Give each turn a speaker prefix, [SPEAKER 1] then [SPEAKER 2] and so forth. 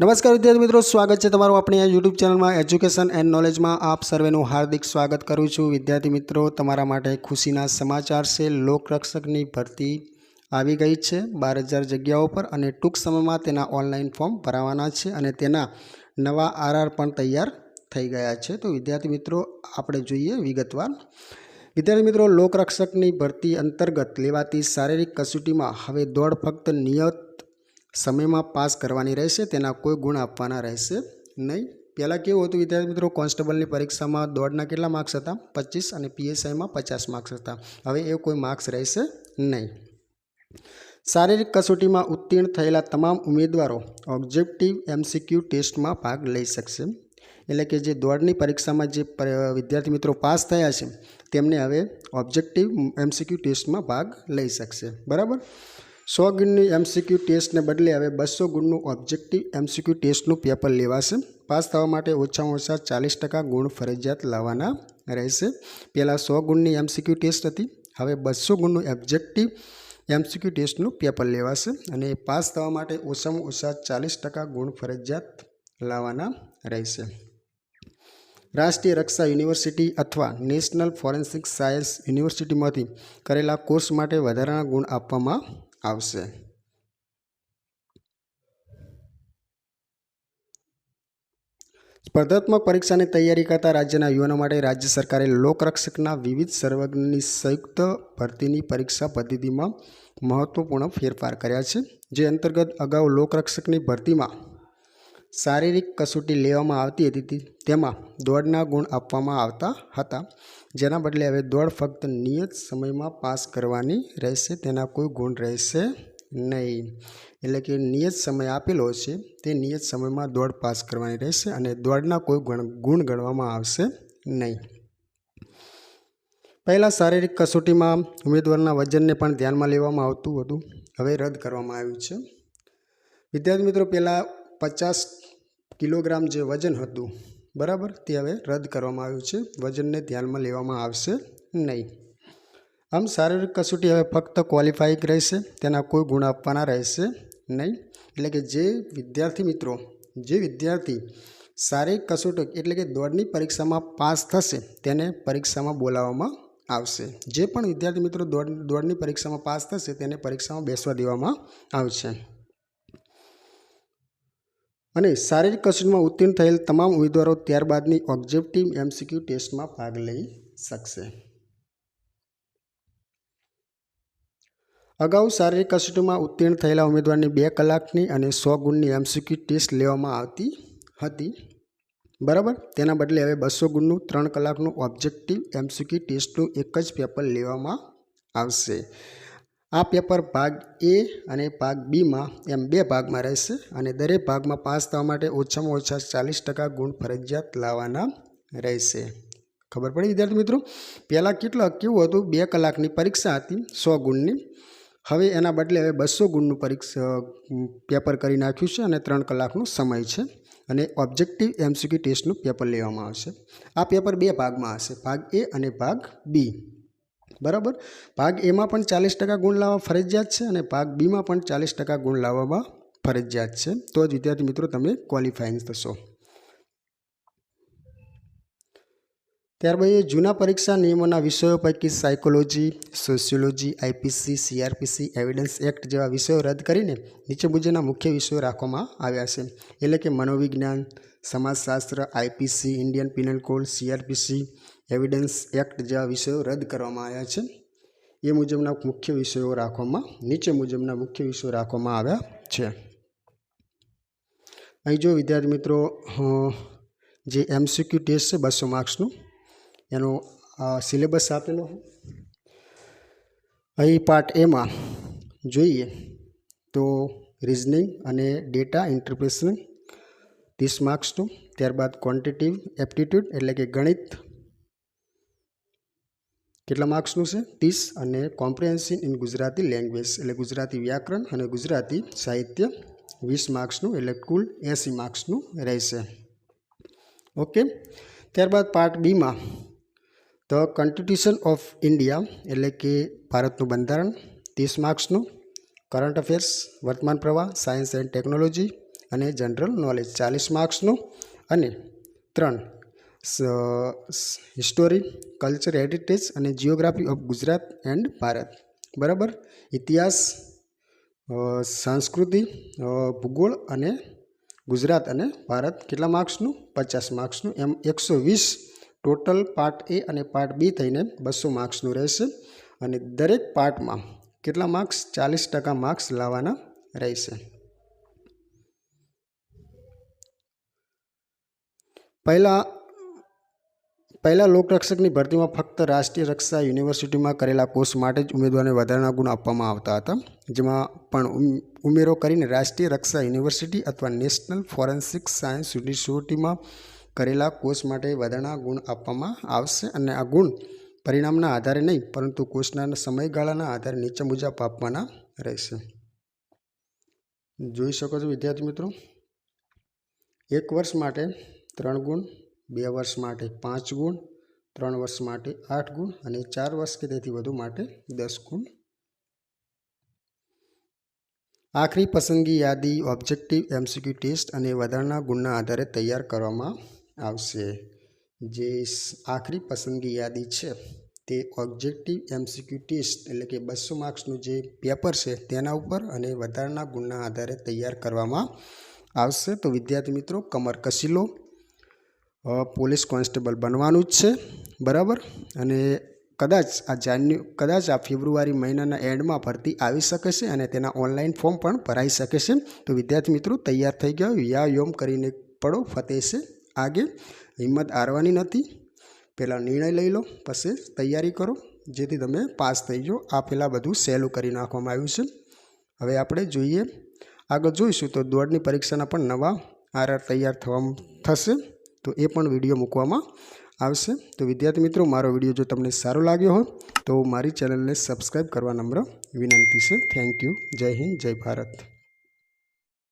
[SPEAKER 1] નમસ્કાર વિદ્યાર્થી મિત્રો, સ્વાગત છે તમારું આપણી આ યુટ્યુબ ચેનલમાં એજ્યુકેશન એન્ડ નોલેજમાં આપ સર્વેનું હાર્દિક સ્વાગત કરું છું. વિદ્યાર્થી મિત્રો, તમારા માટે ખુશીના સમાચાર છે. લોકરક્ષકની ભરતી આવી ગઈ છે બાર હજાર જગ્યાઓ પર અને ટૂંક સમયમાં તેના ઓનલાઈન ફોર્મ ભરાવાના છે અને તેના નવા આરઆર પણ તૈયાર થઈ ગયા છે. તો વિદ્યાર્થી મિત્રો, આપણે જોઈએ વિગતવાર. વિદ્યાર્થી મિત્રો, લોકરક્ષકની ભરતી અંતર્ગત લેવાતી શારીરિક કસોટીમાં હવે દોડ ફક્ત નિયત સમયમાં પાસ કરવાની રહેશે, તેના કોઈ ગુણ આપવાના રહેશે નહીં. પહેલાં કેવું હતું, વિદ્યાર્થી મિત્રો, કોન્સ્ટેબલની પરીક્ષામાં દોડના કેટલા માર્ક્સ હતા? પચીસ અને પીએસઆઈમાં પચાસ માર્ક્સ હતા. હવે એ કોઈ માર્ક્સ રહેશે નહીં. શારીરિક કસોટીમાં ઉત્તીર્ણ થયેલા તમામ ઉમેદવારો ઓબ્જેક્ટિવ એમસીક્યુ ટેસ્ટમાં ભાગ લઈ શકશે. એટલે કે જે દોડની પરીક્ષામાં જે વિદ્યાર્થી મિત્રો પાસ થયા છે, તેમને હવે ઓબ્જેક્ટિવ એમસીક્યુ ટેસ્ટમાં ભાગ લઈ શકશે. બરાબર? સો ગુણની એમસીક્યુ ટેસ્ટને બદલે હવે બસો ગુણનું ઓબ્જેક્ટિવ એમસીક્યુ ટેસ્ટનું પેપર લેવાશે. પાસ થવા માટે ઓછામાં ઓછા ચાલીસ ટકા ગુણ ફરજિયાત લાવવાના રહેશે. પહેલાં સો ગુણની એમસીક્યુ ટેસ્ટ હતી. હવે બસો ગુણનું ઓબ્જેક્ટિવ એમસીક્યુ ટેસ્ટનું પેપર લેવાશે અને પાસ થવા માટે ઓછામાં ઓછા ચાલીસ ટકા ગુણ ફરજિયાત લાવવાના રહેશે. રાષ્ટ્રીય રક્ષા યુનિવર્સિટી અથવા નેશનલ ફોરેન્સિક સાયન્સ યુનિવર્સિટીમાંથી કરેલા કોર્સ માટે વધારાના ગુણ આપવામાં આવશે સ્પર્ધાત્મક પરીક્ષાની તૈયારી કરતા રાજ્યના યુવાનો માટે રાજ્ય સરકારે લોકરક્ષકના વિવિધ સર્વજ્ઞની સંયુક્ત ભરતીની પરીક્ષા પદ્ધતિમાં મહત્વપૂર્ણ ફેરફાર કર્યા છે જે અંતર્ગત અગાઉ લોકરક્ષકની ભરતીમાં શારીરિક કસોટી લેવામાં આવતી હતી તેમાં દોડના ગુણ આપવામાં આવતા હતા. જેના બદલે હવે દોડ ફક્ત નિયત સમયમાં પાસ કરવાની રહેશે, તેના કોઈ ગુણ રહેશે નહીં. એટલે કે નિયત સમય આપેલો છે, તે નિયત સમયમાં દોડ પાસ કરવાની રહેશે અને દોડના કોઈ ગુણ ગુણ ગણવામાં આવશે નહીં. પહેલાં શારીરિક કસોટીમાં ઉમેદવારના વજનને પણ ધ્યાનમાં લેવામાં આવતું હતું. હવે રદ કરવામાં આવ્યું છે. વિદ્યાર્થી મિત્રો, પહેલાં પચાસ કિલોગ્રામ જે વજન હતું, બરાબર? તે હવે રદ કરવામાં આવ્યું છે. વજનને ધ્યાનમાં લેવામાં આવશે નહીં. આમ શારીરિક કસોટી હવે ફક્ત ક્વોલિફાઈંગ રહેશે, તેના કોઈ ગુણ આપવાના રહેશે નહીં. એટલે કે જે વિદ્યાર્થી મિત્રો, જે વિદ્યાર્થી શારીરિક કસોટી એટલે કે દોડની પરીક્ષામાં પાસ થશે, તેને પરીક્ષામાં બોલાવવામાં આવશે. જે પણ વિદ્યાર્થી મિત્રો દોડ, દોડની પરીક્ષામાં પાસ થશે, તેને પરીક્ષામાં બેસવા દેવામાં આવશે. અને શારીરિક કસરતમાં ઉત્તીર્ણ થયેલ તમામ ઉમેદવારો ત્યારબાદની ઓબ્જેક્ટિવ એમસીક્યુ ટેસ્ટમાં ભાગ લઈ શકશે. અગાઉ શારીરિક કસરતમાં ઉત્તીર્ણ થયેલા ઉમેદવારની બે કલાકની અને સો ગુણની એમસીક્યુ ટેસ્ટ લેવામાં આવતી હતી. બરાબર? તેના બદલે હવે બસો ગુણનું ત્રણ કલાકનું ઓબ્જેક્ટિવ એમસીક્યુ ટેસ્ટનું એક જ પેપર લેવામાં આવશે. આ પેપર ભાગ એ અને ભાગ બીમાં એમ બે ભાગમાં રહેશે અને દરેક ભાગમાં પાસ થવા માટે ઓછામાં ઓછા ચાલીસ ટકા ગુણ ફરજિયાત લાવવાના રહેશે. ખબર પડી વિદ્યાર્થી મિત્રો? પહેલાં કેટલા કેવું હતું? બે કલાકની પરીક્ષા હતી સો ગુણની. હવે એના બદલે હવે બસો ગુણનું પરીક્ષા પેપર કરી નાખ્યું છે અને ત્રણ કલાકનો સમય છે અને ઓબ્જેક્ટિવ એમસીક્યુ ટેસ્ટનું પેપર લેવામાં આવશે. આ પેપર બે ભાગમાં હશે, ભાગ એ અને ભાગ બી. બરાબર? ભાગ એમાં પણ ચાલીસ ટકા ગુણ લાવવા ફરજિયાત છે અને ભાગ બીમાં પણ ચાલીસ ટકા ગુણ લાવવામાં ફરજિયાત છે. તો જ વિદ્યાર્થી મિત્રો તમે ક્વોલિફાઈંગ થશો. ત્યારબાદ જૂના પરીક્ષા નિયમોના વિષયો પૈકી psychology sociology IPC CrPC evidence act જેવા વિષયો રદ કરીને નીચે મુજબના મુખ્ય વિષયો રાખવામાં આવ્યા છે. એટલે કે મનોવિજ્ઞાન, સમાજશાસ્ત્ર IPC Indian penal code CrPC evidence act જેવા વિષયો રદ કરવામાં આવ્યા છે, એ મુજબના મુખ્ય વિષયો રાખવામાં, નીચે મુજબના મુખ્ય વિષયો રાખવામાં આવ્યા છે. અહીં જો વિદ્યાર્થી મિત્રો જે એમસીક્યુ ટેસ્ટ છે બસો માર્ક્સનું, એનો સિલેબસ આપેલો અહીં પાર્ટ એમાં જોઈએ તો રિઝનિંગ અને ડેટા ઇન્ટરપ્રિટેશન ત્રીસ માર્ક્સનું, ત્યારબાદ ક્વોન્ટિટિવ એપ્ટિટ્યૂડ એટલે કે ગણિત કેટલા માર્ક્સનું છે? ત્રીસ અને કોમ્પ્રિહેન્સિવ ઇન ગુજરાતી લેંગ્વેજ એટલે ગુજરાતી વ્યાકરણ અને ગુજરાતી સાહિત્ય, વીસ માર્ક્સનું, એટલે કુલ એંસી માર્ક્સનું રહેશે. ઓકે, ત્યારબાદ પાર્ટ બીમાં ધ કોન્સ્ટિટ્યુશન ઓફ ઇન્ડિયા એટલે કે ભારતનું બંધારણ, ત્રીસ માર્ક્સનું કરંટ અફેર્સ વર્તમાન પ્રવાહ સાયન્સ એન્ડ ટેકનોલોજી અને જનરલ નોલેજ ચાલીસ માર્ક્સનું, અને ત્રણ હિસ્ટોરી કલ્ચર હેરિટેજ અને geography of Gujarat and Bharat. બરાબર? ઇતિહાસ સંસ્કૃતિ ભૂગોળ અને ગુજરાત અને ભારત. કેટલા માર્ક્સનું પચાસ માર્ક્સનું એમ એકસો વીસ ટોટલ પાર્ટ એ અને પાર્ટ બી થઈને બસો માર્ક્સનું રહેશે. અને દરેક પાર્ટમાં કેટલા માર્ક્સ ચાલીસ ટકા માર્ક્સ લાવવાના રહેશે. પહેલાં પહેલાં લોકરક્ષકની ભરતીમાં ફક્ત રાષ્ટ્રીય રક્ષા યુનિવર્સિટીમાં કરેલા કોર્સ માટે જ ઉમેદવારને વધારાના ગુણ આપવામાં આવતા હતા, જેમાં પણ ઉમેરો કરીને રાષ્ટ્રીય રક્ષા યુનિવર્સિટી અથવા નેશનલ ફોરેન્સિક સાયન્સ યુનિવર્સિટીમાં કરેલા કોર્સ માટે વધારાના ગુણ આપવામાં આવશે અને આ ગુણ પરિણામના આધારે નહીં, પરંતુ કોર્સના સમયગાળાના આધારે નીચે મુજબ આપવાના રહેશે. જોઈ શકો છો વિદ્યાર્થી મિત્રો? એક વર્ષ માટે ત્રણ ગુણ બે વર્ષ માટે પાંચ ગુણ, ત્રણ વર્ષ માટે આઠ ગુણ અને ચાર વર્ષ કે તેથી વધુ માટે દસ ગુણ. આખરી પસંદગી યાદી, ઓબ્જેક્ટિવ, એમસીક્યુ ટેસ્ટ અને વધારાના ગુણના આધારે તૈયાર કરવામાં આવશે. જે આખરી પસંદગી યાદી છે, તે ઓબ્જેક્ટિવ, એમસીક્યુ ટેસ્ટ એટલે કે બસો માર્ક્સનું જે પેપર છે તેના ઉપર અને વધારાના ગુણના આધારે તૈયાર કરવામાં આવશે. તો વિદ્યાર્થી મિત્રો, કમર કસી લો પોલીસ કોન્સ્ટેબલ બનવાનું જ છે, બરાબર? અને કદાચ આ જાન્યુ, કદાચ આ ફેબ્રુઆરી મહિનાના એન્ડમાં ભરતી આવી શકે છે અને તેના ઓનલાઈન ફોર્મ પણ ભરાઈ શકે છે. તો વિદ્યાર્થી મિત્રો, તૈયાર થઈ ગયો યા યોમ કરીને પડો ફતે છે, આગે, હિંમત હારવાની નથી. પહેલાં નિર્ણય લઈ લો, પછી તૈયારી કરો, જેથી તમે પાસ થઈ જાઓ. આ પહેલાં બધું સહેલું કરી નાખવામાં આવ્યું છે. હવે આપણે જોઈએ, આગળ જોઈશું તો દોડની પરીક્ષાના પણ નવા આરઆર તૈયાર થવા, થશે. તો એ પણ વીડિયો મૂકવામાં આવશે. તો વિદ્યાર્થી મિત્રો, મારો વીડિયો જો તમને સારો લાગ્યો હોય, તો મારી ચેનલને સબસ્ક્રાઈબ કરવા નમ્ર વિનંતી છે. થેન્ક યુ જય હિન્દ, જય ભારત.